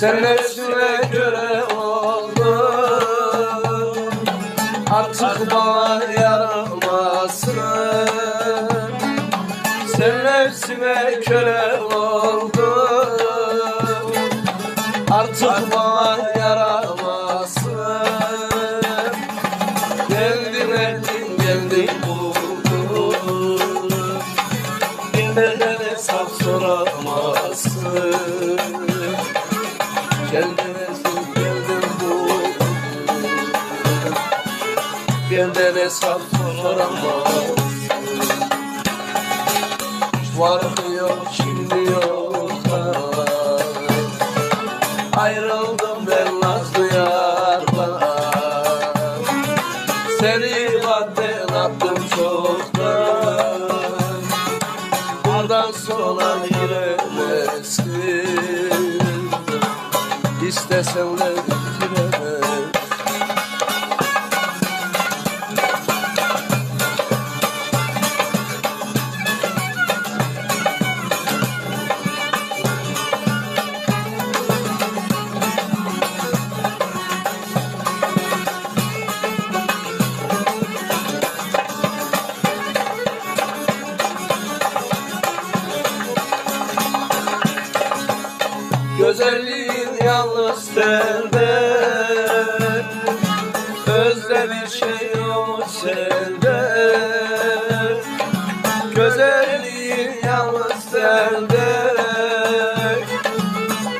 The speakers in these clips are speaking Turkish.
Sen nefsine göre oldun. Artık bana yaramazsın. Sen nefsine köle oldun. Artık bana yaramazsın. Geldim ettin geldim buldum. Benden hesap soramazsın Geldim ettin geldim buldum Benden hesap soramazsın Vardı yok şimdi yok Ayrıldım ben nazlı yardan Seni madden attım çoktan. Bundan sonra giremezsin İstesem de Güzelliğin yalnız sende. Özde bir şey yok sende. Güzelliğin yalnız sende.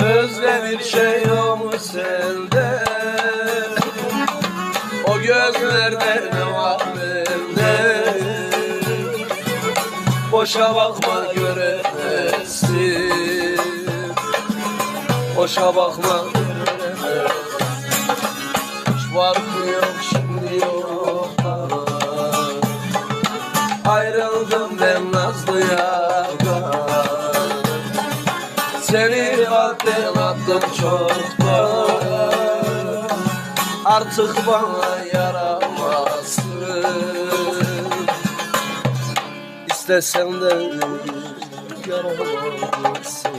Özde bir şey yok sende. O gözlerde ne var bende? Boşa bakma göremezsin Boşa bakma. Hiç farkı yok şimdi yok Ayrıldım ben nazlı yardan Seni hadden attım çoktan Artık bana yaramazsın. İstesem de yaramazsın